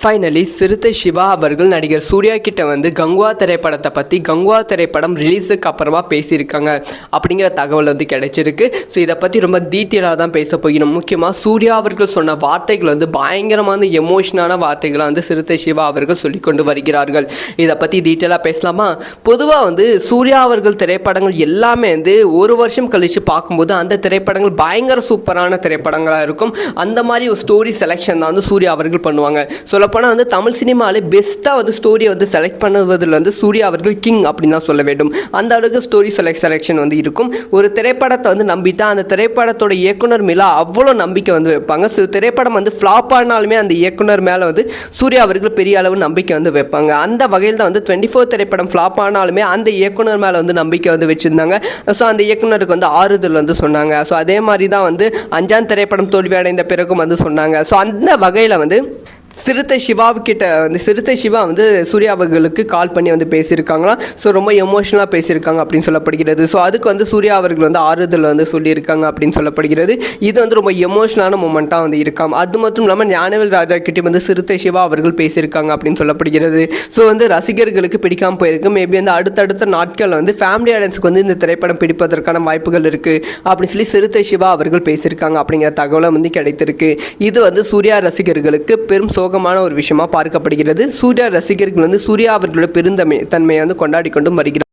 Finally Siruthai Siva அவர்கள் நடிகர் சூர்யா கிட்ட வந்து கங்குவா திரைப்படத்தை பற்றி கங்குவா திரைப்படம் ரிலீஸுக்கு அப்புறமா பேசியிருக்காங்க அப்படிங்கிற தகவல் வந்து கிடைச்சிருக்கு. ஸோ இதை பற்றி ரொம்ப டீட்டெயிலாக தான் பேச போகிறோம். முக்கியமாக சூர்யா அவர்கள் சொன்ன வார்த்தைகள் வந்து பயங்கரமான எமோஷனான வார்த்தைகளை வந்து சிறுத்தை சிவா அவர்கள் சொல்லி கொண்டு வருகிறார்கள். இதை பற்றி டீட்டெயிலாக பேசலாமா? பொதுவாக வந்து சூர்யா அவர்கள் திரைப்படங்கள் எல்லாமே வந்து ஒரு வருஷம் கழித்து பார்க்கும்போது அந்த திரைப்படங்கள் பயங்கர சூப்பரான திரைப்படங்களாக இருக்கும். அந்த மாதிரி ஒரு ஸ்டோரி செலெக்ஷன் தான் வந்து சூர்யா அவர்கள் பண்ணுவாங்க. சொல்லப்போனால் வந்து தமிழ் சினிமாவிலே பெஸ்ட்டாக வந்து ஸ்டோரியை வந்து செலக்ட் பண்ணுவதில் வந்து சூர்யா அவர்கள் கிங் அப்படின்னு தான் சொல்ல வேண்டும். அந்த அளவுக்கு ஸ்டோரி செலக்ட் செலெக்ஷன் வந்து இருக்கும். ஒரு திரைப்படத்தை வந்து நம்பி தான் அந்த திரைப்படத்தோட இயக்குனர் மேலே அவ்வளோ நம்பிக்கை வந்து வைப்பாங்க. ஸோ திரைப்படம் வந்து ஃப்ளாப் ஆனாலுமே அந்த இயக்குனர் மேலே வந்து சூர்யா அவர்கள் பெரிய அளவு நம்பிக்கை வந்து வைப்பாங்க. அந்த வகையில் தான் வந்து டுவெண்ட்டி ஃபோர் திரைப்படம் ஃப்ளாப் ஆனாலுமே அந்த இயக்குனர் மேலே வந்து நம்பிக்கை வந்து வச்சுருந்தாங்க. ஸோ அந்த இயக்குனருக்கு வந்து ஆறுதல் வந்து சொன்னாங்க. ஸோ அதே மாதிரி தான் வந்து அஞ்சாம் திரைப்படம் தோல்வி அடைந்த பிறகும் வந்து சொன்னாங்க. ஸோ அந்த வகையில் வந்து சிறுத்தை சிவாவுக்கிட்ட வந்து சிறுத்தை சிவா வந்து சூர்யா அவர்களுக்கு கால் பண்ணி வந்து பேசியிருக்காங்களாம் ஸோ ரொம்ப எமோஷனலாக பேசியிருக்காங்க அப்படின்னு சொல்லப்படுகிறது. ஸோ அதுக்கு வந்து சூர்யா அவர்கள் வந்து ஆறுதல் வந்து சொல்லியிருக்காங்க அப்படின்னு சொல்லப்படுகிறது. இது வந்து ரொம்ப எமோஷனலான மூமெண்ட்டாக வந்து இருக்காம். அது மட்டும் இல்லாமல் ஞானவேல் ராஜா கிட்டே வந்து சிறுத்தை சிவா அவர்கள் பேசியிருக்காங்க அப்படின்னு சொல்லப்படுகிறது. ஸோ வந்து ரசிகர்களுக்கு பிடிக்காமல் போயிருக்கு. மேபி வந்து அடுத்தடுத்த நாட்கள் வந்து ஃபேமிலி ஆடியன்ஸுக்கு வந்து இந்த திரைப்படம் பிடிப்பதற்கான வாய்ப்புகள் இருக்குது அப்படின்னு சொல்லி சிறுத்தை சிவா அவர்கள் பேசியிருக்காங்க அப்படிங்கிற தகவலும் வந்து கிடைத்திருக்கு. இது வந்து சூர்யா ரசிகர்களுக்கு பெரும் சோகமான ஒரு விஷயமா பார்க்கப்படுகிறது. சூர்யா ரசிகர்கள் வந்து சூர்யா அவர்களோட பெருந்தமை தன்மையை வந்து கொண்டாடி கொண்டும் வருகிறார்